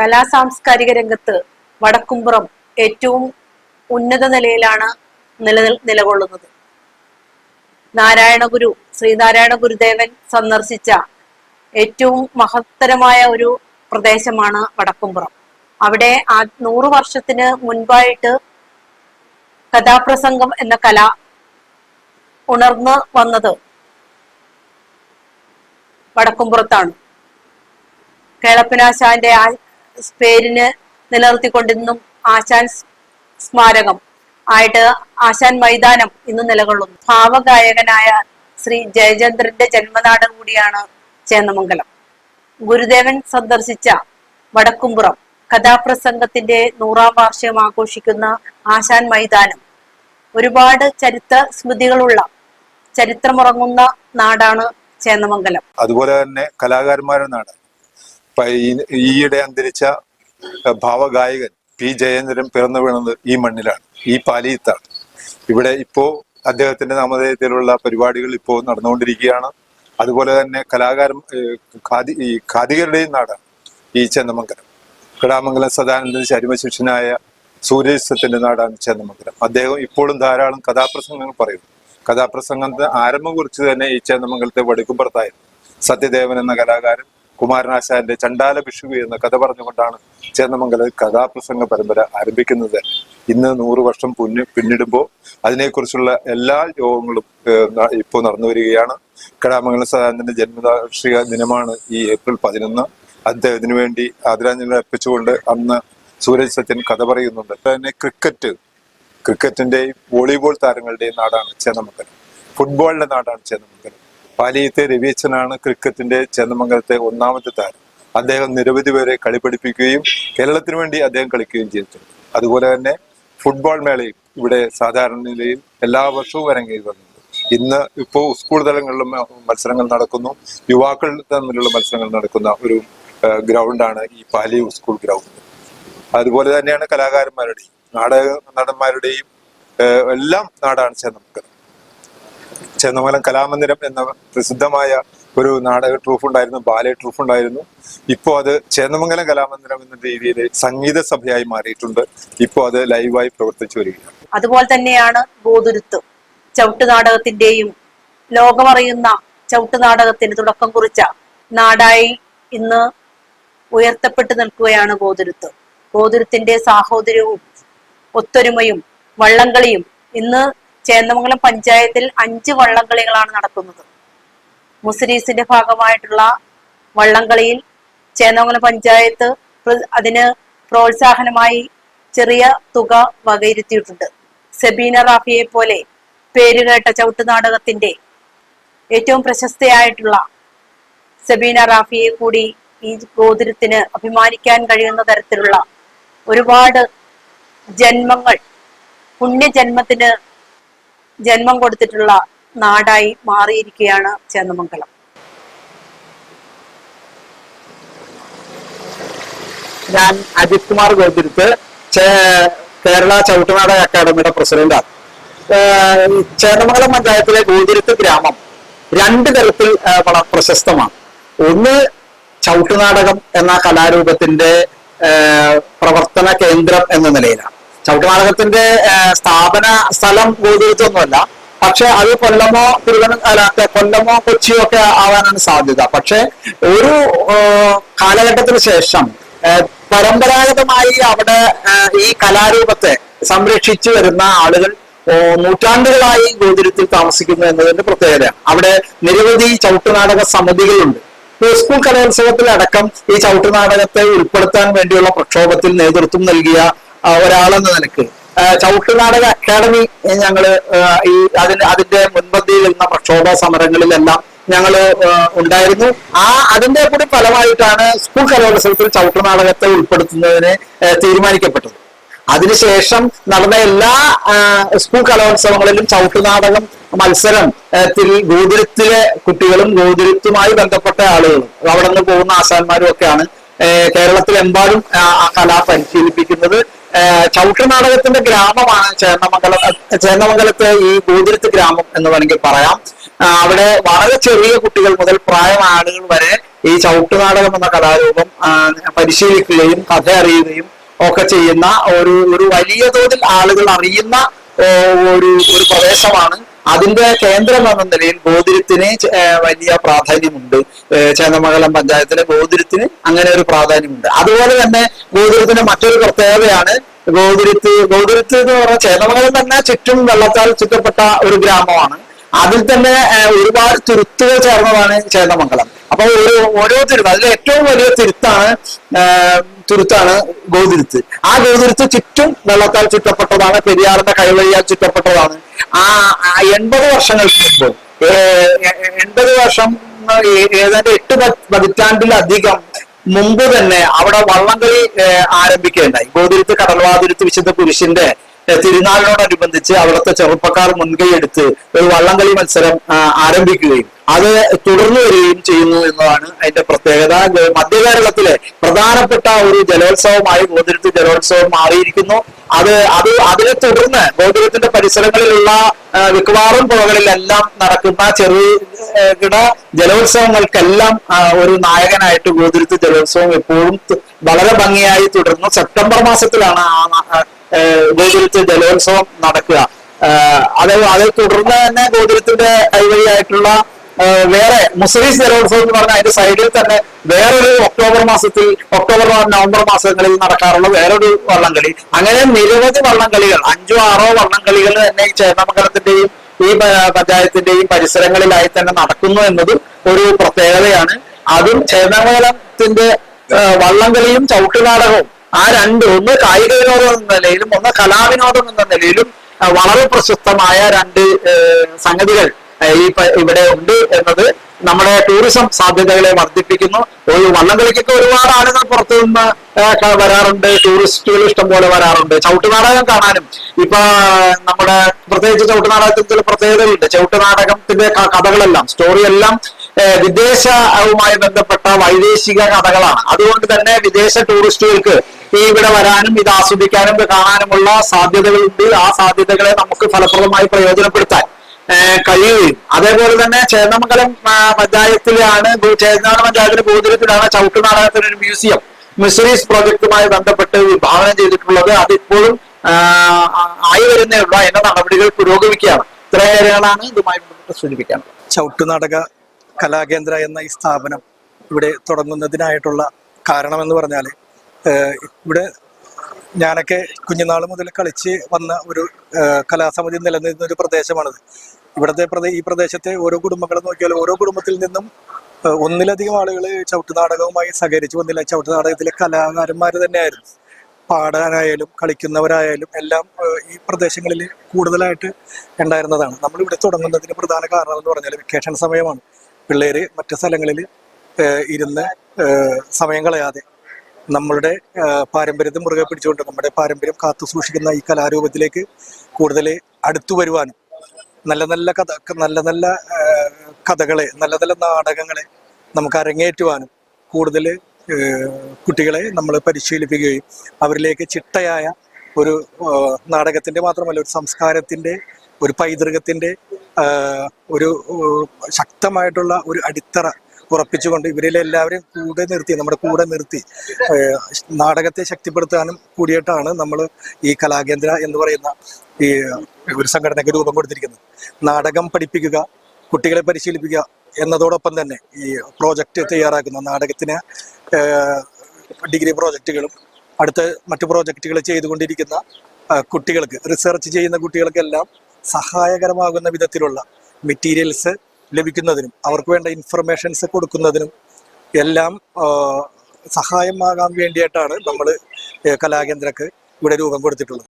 കലാ സാംസ്കാരിക രംഗത്ത് വടക്കുംപുറം ഏറ്റവും ഉന്നത നിലയിലാണ് നിലനിൽ നിലകൊള്ളുന്നത്. നാരായണ ഗുരു ശ്രീനാരായണ ഗുരുദേവൻ സന്ദർശിച്ച ഏറ്റവും മഹത്തരമായ ഒരു പ്രദേശമാണ് വടക്കുംപുറം. അവിടെ ആ നൂറു വർഷത്തിന് മുൻപായിട്ട് കഥാപ്രസംഗം എന്ന കല ഉണർന്ന് വന്നത് വടക്കുംപുറത്താണ്. കേളപ്പനാശാന്റെ ആ പേരിന് നിലനിർത്തിക്കൊണ്ടിരുന്നും ആശാൻ സ്മാരകം ആയിട്ട് ആശാൻ മൈതാനം ഇന്ന് നിലകൊള്ളുന്നു. ഭാവഗായകനായ ശ്രീ ജയചന്ദ്രന്റെ ജന്മനാട് കൂടിയാണ് ചേന്നമംഗലം. ഗുരുദേവൻ സന്ദർശിച്ച വടക്കുംപുറം കഥാപ്രസംഗത്തിന്റെ നൂറാം വാർഷികം ആഘോഷിക്കുന്ന ആശാൻ മൈതാനം ഒരുപാട് ചരിത്ര സ്മൃതികളുള്ള ചരിത്രമുറങ്ങുന്ന നാടാണ് ചേന്നമംഗലം. അതുപോലെ തന്നെ കലാകാരന്മാരുടെ നാട് ഈയിടെ അന്തരിച്ച ഭാവഗായകൻ പി ജയേന്ദ്രൻ പിറന്നു വീണത് ഈ മണ്ണിലാണ് ഈ പാലിയത്താണ്. ഇവിടെ ഇപ്പോ അദ്ദേഹത്തിന്റെ നാമധേയത്തിലുള്ള പരിപാടികൾ ഇപ്പോ നടന്നുകൊണ്ടിരിക്കുകയാണ്. അതുപോലെ തന്നെ കലാകാരൻ ഖാദി ഈ ഖാദികരുടെയും നാടാണ് ഈ ചെന്നമംഗലം. കിടാമംഗലം സദാനന്ദൻ ചരിമശിഷ്യനായ സൂര്യസത്തിന്റെ നാടാണ് ചെന്നമംഗലം. അദ്ദേഹം ഇപ്പോഴും ധാരാളം കഥാപ്രസംഗങ്ങൾ പറയുന്നു. കഥാപ്രസംഗത്തിന് ആരംഭം കുറിച്ച് തന്നെ ഈ ചെന്നമംഗലത്തെ വടുക്കുംപുറത്തായിരുന്നു. സത്യദേവൻ എന്ന കലാകാരൻ കുമാരനാശാന്റെ ചണ്ടാല ഭിഷുകി എന്ന കഥ പറഞ്ഞുകൊണ്ടാണ് ചേന്നമംഗല കഥാപ്രസംഗ പരമ്പര ആരംഭിക്കുന്നത്. ഇന്ന് നൂറ് വർഷം പുന്നി പിന്നിടുമ്പോൾ അതിനെക്കുറിച്ചുള്ള എല്ലാ യോഗങ്ങളും ഇപ്പോൾ നടന്നു വരികയാണ്. കടാമംഗലം സദാനന്ദന്റെ ജന്മവാർഷിക ദിനമാണ് ഈ ഏപ്രിൽ പതിനൊന്ന്. അദ്ദേഹത്തിന് വേണ്ടി ആദരാഞ്ജലി അർപ്പിച്ചുകൊണ്ട് അന്ന് സൂരജ് സത്യൻ കഥ പറയുന്നുണ്ട്. തന്നെ ക്രിക്കറ്റ് ക്രിക്കറ്റിന്റെയും വോളിബോൾ താരങ്ങളുടെയും നാടാണ് ചേന്നമംഗലം. ഫുട്ബോളിന്റെ നാടാണ് ചേന്നമംഗലം. പാലിയത്തെ രവീച്ചനാണ് ക്രിക്കറ്റിന്റെ ചെന്നമംഗലത്തെ ഒന്നാമത്തെ താരം. അദ്ദേഹം നിരവധി പേരെ കളി പഠിപ്പിക്കുകയും കേരളത്തിന് വേണ്ടി അദ്ദേഹം കളിക്കുകയും ചെയ്തിട്ടുണ്ട്. അതുപോലെ തന്നെ ഫുട്ബോൾ മേളയും ഇവിടെ സാധാരണ നിലയിൽ എല്ലാ വർഷവും അരങ്ങേറി വന്നിട്ടുണ്ട് ഇന്ന് ഇപ്പോൾ സ്കൂൾ തലങ്ങളിലും മത്സരങ്ങൾ നടക്കുന്നു. യുവാക്കൾ തമ്മിലുള്ള മത്സരങ്ങൾ നടക്കുന്ന ഒരു ഗ്രൗണ്ടാണ് ഈ പാലിയ സ്കൂൾ ഗ്രൗണ്ട്. അതുപോലെ തന്നെയാണ് കലാകാരന്മാരുടെയും നാടക നടന്മാരുടെയും എല്ലാം നാടാണ് ചേന്നമംഗലം. ചേന്നമംഗലം കലാമന്ദിരം എന്ന പ്രസിദ്ധമായ ഒരു നാടക ട്രൂഫ് ഉണ്ടായിരുന്നു ബാലെ ട്രൂഫ് ഉണ്ടായിരുന്നു. ഇപ്പോൾ അത് ചേന്നമംഗലം കലാമന്ദിരം എന്ന രീതിയിൽ സംഗീത സഭയായി മാറിയിട്ടുണ്ട്. ഇപ്പോൾ അത് ലൈവായി പ്രവർത്തിച്ചു വരികയാണ്. അതുപോലെ തന്നെയാണ് ഗോതുരുത്ത്. ചവിട്ട് നാടകത്തിന്റെയും ലോകമറിയുന്ന ചവിട്ട് നാടകത്തിന് തുടക്കം കുറിച്ച നാടായി ഇന്ന് ഉയർത്തപ്പെട്ടു നിൽക്കുകയാണ് ഗോതുരുത്ത്. ഗോതുരുത്തിന്റെ സാഹോദര്യവും ഒത്തൊരുമയും വള്ളംകളിയും ഇന്ന് ചേന്നമംഗലം പഞ്ചായത്തിൽ അഞ്ച് വള്ളംകളികളാണ് നടക്കുന്നത് മുസ്ലിംസിന്റെ ഭാഗമായിട്ടുള്ള വള്ളംകളിയിൽ ചേന്നമംഗലം പഞ്ചായത്ത് അതിന് പ്രോത്സാഹനമായി ചെറിയ തുക വകയിരുത്തിയിട്ടുണ്ട്. സെബീന റാഫിയെ പോലെ പേരുകേട്ട ചവിട്ട് നാടകത്തിന്റെ ഏറ്റവും പ്രശസ്തയായിട്ടുള്ള സെബീന റാഫിയെ കൂടി ഈ ഗോതിരത്തിന് അഭിമാനിക്കാൻ കഴിയുന്ന തരത്തിലുള്ള ഒരുപാട് ജന്മങ്ങൾ പുണ്യജന്മത്തിന് ജന്മം കൊടുത്തിട്ടുള്ള നാടായി മാറിയിരിക്കുകയാണ് ചേന്നമംഗലം. ഞാൻ അജിത് കുമാർ ഗോതിരുത്ത് കേരള ചവിട്ടുനാടക അക്കാദമിയുടെ പ്രസിഡന്റാണ്. ചേന്നമംഗലം പഞ്ചായത്തിലെ ഗോതിരുത്ത് ഗ്രാമം രണ്ട് തരത്തിൽ വളരെ പ്രശസ്തമാണ്. ഒന്ന് ചവിട്ടുനാടകം എന്ന കലാരൂപത്തിന്റെ പ്രവർത്തന കേന്ദ്രം എന്ന നിലയിലാണ്. ചവിട്ടുനാടകത്തിന്റെ സ്ഥാപന സ്ഥലം ഗോതിരുത്തൊന്നുമല്ല പക്ഷെ അത് കൊല്ലമോ തിരുവനന്തപുരം അല്ല കൊല്ലമോ കൊച്ചിയോ ഒക്കെ ആവാനാണ് സാധ്യത. പക്ഷെ ഒരു കാലഘട്ടത്തിന് ശേഷം പരമ്പരാഗതമായി അവിടെ ഈ കലാരൂപത്തെ സംരക്ഷിച്ചു വരുന്ന ആളുകൾ നൂറ്റാണ്ടുകളായി ഗോതിരത്തിൽ താമസിക്കുന്നു എന്നതിന്റെ പ്രത്യേകത. അവിടെ നിരവധി ചവിട്ടുനാടക സമിതികളുണ്ട്. സ്കൂൾ സ്കൂൾ കലോത്സവത്തിലടക്കം ഈ ചവിട്ടുനാടകത്തെ ഉൾപ്പെടുത്താൻ വേണ്ടിയുള്ള പ്രക്ഷോഭത്തിൽ നേതൃത്വം നൽകിയ ഒരാളെന്ന നിലയ്ക്ക്. ചവിട്ട് നാടക അക്കാദമി ഞങ്ങൾ ഈ അതിന് അതിന്റെ മുൻപന്തിയിൽ നിന്ന പ്രക്ഷോഭ സമരങ്ങളിലെല്ലാം ഞങ്ങൾ ഉണ്ടായിരുന്നു. ആ അതിന്റെ കൂടി ഫലമായിട്ടാണ് സ്കൂൾ കലോത്സവത്തിൽ ചവിട്ടുനാടകത്തെ ഉൾപ്പെടുത്തുന്നതിന് ആ, തീരുമാനിക്കപ്പെട്ടത്. അതിനുശേഷം നടന്ന എല്ലാ സ്കൂൾ കലോത്സവങ്ങളിലും ചവിട്ടുനാടകം മത്സരം ഗോതിരത്തിലെ കുട്ടികളും ഗോകുലത്തുമായി ബന്ധപ്പെട്ട ആളുകളും അവിടെ നിന്ന് പോകുന്ന ആശാന്മാരും ഒക്കെയാണ് കേരളത്തിലെമ്പാടും ആ, കല പരിശീലിപ്പിക്കുന്നത്. ചവിട്ട് നാടകത്തിന്റെ ഗ്രാമമാണ് ചേന്നമംഗലം ചേന്നമംഗലത്തെ ഈ ഗോതിരത്ത് ഗ്രാമം എന്ന് വേണമെങ്കിൽ പറയാം. അവിടെ വളരെ ചെറിയ കുട്ടികൾ മുതൽ പ്രായമായ ആളുകൾ വരെ ഈ ചവിട്ട് നാടകം എന്ന കലാരൂപം പരിശീലിക്കുകയും കഥ അറിയുകയും ഒക്കെ ചെയ്യുന്ന ഒരു ഒരു വലിയ തോതിൽ ആളുകൾ അറിയുന്ന ഒരു ഒരു പ്രദേശമാണ് അതിന്റെ കേന്ദ്രം എന്ന നിലയിൽ ഗോതിരത്തിന് വലിയ പ്രാധാന്യമുണ്ട്. ചേന്നമംഗലം പഞ്ചായത്തിലെ ഗോതിരത്തിന് അങ്ങനെ ഒരു പ്രാധാന്യമുണ്ട്. അതുപോലെ തന്നെ ഗോതിരത്തിന്റെ മറ്റൊരു പ്രത്യേകതയാണ് ഗോതിരത്ത്. ഗോതിരത്ത് എന്ന് പറഞ്ഞാൽ ചേന്നമംഗലം തന്നെ ചുറ്റും വെള്ളത്താൽ ചുറ്റപ്പെട്ട ഒരു ഗ്രാമമാണ്. അതിൽ തന്നെ ഒരുപാട് തുരുത്തുകൾ ചേർന്നതാണ് ചേന്നമംഗലം. അപ്പൊ ഒരു ഓരോ തിരുത്ത് അതിൽ ഏറ്റവും വലിയ തിരുത്താണ് തുരുത്താണ് ഗോതിരുത്ത്. ആ ഗോതിരുത്ത് ചുറ്റും വെള്ളത്താൽ ചുറ്റപ്പെട്ടതാണ് പെരിയാറിന്റെ കൈവഴിയാൽ ചുറ്റപ്പെട്ടതാണ്. ആ എൺപത് വർഷങ്ങൾക്ക് മുമ്പ് എൺപത് വർഷം ഏതാണ്ട് എട്ട് പതിറ്റാണ്ടിലധികം മുമ്പ് തന്നെ അവിടെ വള്ളംകളി ആരംഭിക്കുകയുണ്ടായി. ഗോതിരുത്ത് കടൽവാതിരുത്ത് വിശുദ്ധ പുരുഷന്റെ തിരുനാളിനോടനുബന്ധിച്ച് അവിടുത്തെ ചെറുപ്പക്കാർ മുൻകൈയെടുത്ത് ഒരു വള്ളംകളി മത്സരം ആരംഭിക്കുകയും അത് തുടർന്നു വരികയും ചെയ്യുന്നു എന്നതാണ് അതിന്റെ പ്രത്യേകത. മധ്യകേരളത്തിലെ പ്രധാനപ്പെട്ട ഒരു ജലോത്സവമായി ഗോതിരത്ത് ജലോത്സവം മാറിയിരിക്കുന്നു. അത് അത് അതിനെ തുടർന്ന് ഗോതിരത്തിന്റെ പരിസരങ്ങളിലുള്ള മിക്കവാറും പുഴകളിലെല്ലാം നടക്കുന്ന ചെറുകിട ജലോത്സവങ്ങൾക്കെല്ലാം ഒരു നായകനായിട്ട് ഗോതിരത്ത് ജലോത്സവം എപ്പോഴും വളരെ ഭംഗിയായി തുടർന്നു സെപ്റ്റംബർ മാസത്തിലാണ് ആ ഗോതിരത്ത് ജലോത്സവം നടക്കുക. അത് അത് തുടർന്ന് തന്നെ ഗോതിരത്തിന്റെ കൈവഴിയായിട്ടുള്ള വേറെ മുസ്ലിം ജലോത്സവം എന്ന് പറഞ്ഞാൽ അതിന്റെ സൈഡിൽ തന്നെ വേറൊരു ഒക്ടോബർ മാസത്തിൽ ഒക്ടോബർ നവംബർ മാസങ്ങളിൽ നടക്കാറുള്ള വേറൊരു വള്ളംകളി. അങ്ങനെ നിരവധി വള്ളംകളികൾ അഞ്ചോ ആറോ വള്ളംകളികൾ തന്നെ ഈ ചേർന്നമംഗലത്തിന്റെയും ഈ പഞ്ചായത്തിന്റെയും പരിസരങ്ങളിലായി തന്നെ നടക്കുന്നു എന്നതും ഒരു പ്രത്യേകതയാണ്. അതും ചേർന്നമംഗലത്തിന്റെ വള്ളംകളിയും ചവിട്ടുനാടകവും ആ രണ്ട് ഒന്ന് കായിക വിനോദം എന്ന നിലയിലും ഒന്ന് കലാവിനോദം എന്ന നിലയിലും വളരെ പ്രശസ്തമായ രണ്ട് സംഗതികൾ ഈ ഇവിടെ ഉണ്ട് എന്നത് നമ്മുടെ ടൂറിസം സാധ്യതകളെ വർദ്ധിപ്പിക്കുന്നു. ഒരു വള്ളംകളിക്കൊക്കെ ഒരുപാട് ആളുകൾ പുറത്തു നിന്ന് വരാറുണ്ട്. ടൂറിസ്റ്റുകൾ ഇഷ്ടംപോലെ വരാറുണ്ട്. ചവിട്ടുനാടകം കാണാനും. ഇപ്പൊ നമ്മുടെ പ്രത്യേകിച്ച് ചവിട്ടുനാടകത്തിൽ പ്രത്യേകതകളുണ്ട്. ചവിട്ടുനാടകത്തിന്റെ കഥകളെല്ലാം സ്റ്റോറി എല്ലാം വിദേശവുമായി ബന്ധപ്പെട്ട വൈദേശിക കഥകളാണ്. അതുകൊണ്ട് തന്നെ വിദേശ ടൂറിസ്റ്റുകൾക്ക് ഈ ഇവിടെ വരാനും ഇത് ആസ്വദിക്കാനും ഇത് കാണാനുമുള്ള സാധ്യതകളുണ്ട്. ആ സാധ്യതകളെ നമുക്ക് ഫലപ്രദമായി പ്രയോജനപ്പെടുത്താൻ കഴിയുകയും. അതേപോലെ തന്നെ ചേന്നമംഗലം പഞ്ചായത്തിലാണ് ചേന്നാട് പഞ്ചായത്തിന്റെ ഗോതിരത്തിലാണ് ചവിട്ടുനാടകത്തിന് ഒരു മ്യൂസിയം മിസറീസ് പ്രോജക്റ്റുമായി ബന്ധപ്പെട്ട് വിഭാവനം ചെയ്തിട്ടുള്ളത്. അതിപ്പോഴും ആയി വരുന്നേ ഉള്ളൂ. അതിന്റെ നടപടികൾ പുരോഗമിക്കുകയാണ്. ഇത്രയും കാര്യങ്ങളാണ് ഇതുമായി ബന്ധപ്പെട്ട് സൂചിപ്പിക്കാനുള്ളത്. ചവിട്ടുനാടക കലാകേന്ദ്ര എന്ന ഈ സ്ഥാപനം ഇവിടെ തുടങ്ങുന്നതിനായിട്ടുള്ള കാരണമെന്ന് പറഞ്ഞാൽ ഇവിടെ ഞാനൊക്കെ കുഞ്ഞുനാൾ മുതൽ കളിച്ച് വന്ന ഒരു കലാസമിതി നിലനിന്ന ഒരു പ്രദേശമാണിത്. ഇവിടുത്തെ പ്രദേ ഈ പ്രദേശത്തെ ഓരോ കുടുംബങ്ങളെ നോക്കിയാൽ ഓരോ കുടുംബത്തിൽ നിന്നും ഒന്നിലധികം ആളുകൾ ചവിട്ടുനാടകവുമായി സഹകരിച്ചു വന്നില്ല. ചവിട്ടുനാടകത്തിലെ കലാകാരന്മാർ തന്നെയായിരുന്നു. പാടാനായാലും കളിക്കുന്നവരായാലും എല്ലാം ഈ പ്രദേശങ്ങളിൽ കൂടുതലായിട്ട് ഉണ്ടായിരുന്നതാണ്. നമ്മൾ ഇവിടെ തുടങ്ങുന്നതിന് പ്രധാന കാരണം എന്ന് പറഞ്ഞാൽ വെക്കേഷൻ സമയമാണ്. പിള്ളേർ മറ്റു സ്ഥലങ്ങളിൽ ഇരുന്ന് സമയം കളയാതെ നമ്മളുടെ പാരമ്പര്യത്തെ മുറുകെ പിടിച്ചുകൊണ്ട് നമ്മുടെ പാരമ്പര്യം കാത്തു സൂക്ഷിക്കുന്ന ഈ കലാരൂപത്തിലേക്ക് കൂടുതൽ അടുത്തു വരുവാനും നല്ല നല്ല കഥ നല്ല നല്ല കഥകളെ നല്ല നല്ല നാടകങ്ങളെ നമുക്ക് അരങ്ങേറ്റുവാനും കൂടുതൽ കുട്ടികളെ നമ്മൾ പരിശീലിപ്പിക്കുകയും അവരിലേക്ക് ചിട്ടയായ ഒരു നാടകത്തിന്റെ മാത്രമല്ല ഒരു സംസ്കാരത്തിന്റെ ഒരു പൈതൃകത്തിന്റെ ഒരു ശക്തമായിട്ടുള്ള ഒരു അടിത്തറ ഉറപ്പിച്ചുകൊണ്ട് ഇവരിലെല്ലാവരെയും കൂടെ നിർത്തി നമ്മുടെ കൂടെ നിർത്തി നാടകത്തെ ശക്തിപ്പെടുത്താനും കൂടിയിട്ടാണ് നമ്മൾ ഈ കലാകേന്ദ്ര എന്ന് പറയുന്ന ഈ ഒരു സംഘടനയ്ക്ക് രൂപം കൊടുത്തിരിക്കുന്നത്. നാടകം പഠിപ്പിക്കുക കുട്ടികളെ പരിശീലിപ്പിക്കുക എന്നതോടൊപ്പം തന്നെ ഈ പ്രോജക്റ്റ് തയ്യാറാക്കുന്ന നാടകത്തിന് ഡിഗ്രി പ്രോജക്റ്റുകളും അടുത്ത മറ്റു പ്രോജക്റ്റുകൾ ചെയ്തുകൊണ്ടിരിക്കുന്ന കുട്ടികൾക്ക് റിസർച്ച് ചെയ്യുന്ന കുട്ടികൾക്കെല്ലാം സഹായകരമാകുന്ന വിധത്തിലുള്ള മെറ്റീരിയൽസ് ലഭിക്കുന്നതിനും അവർക്ക് വേണ്ട ഇൻഫർമേഷൻസ് കൊടുക്കുന്നതിനും എല്ലാം സഹായമാകാൻ വേണ്ടിയിട്ടാണ് നമ്മൾ കലാകേന്ദ്രക്ക് ഇവിടെ രൂപം കൊടുത്തിട്ടുള്ളത്.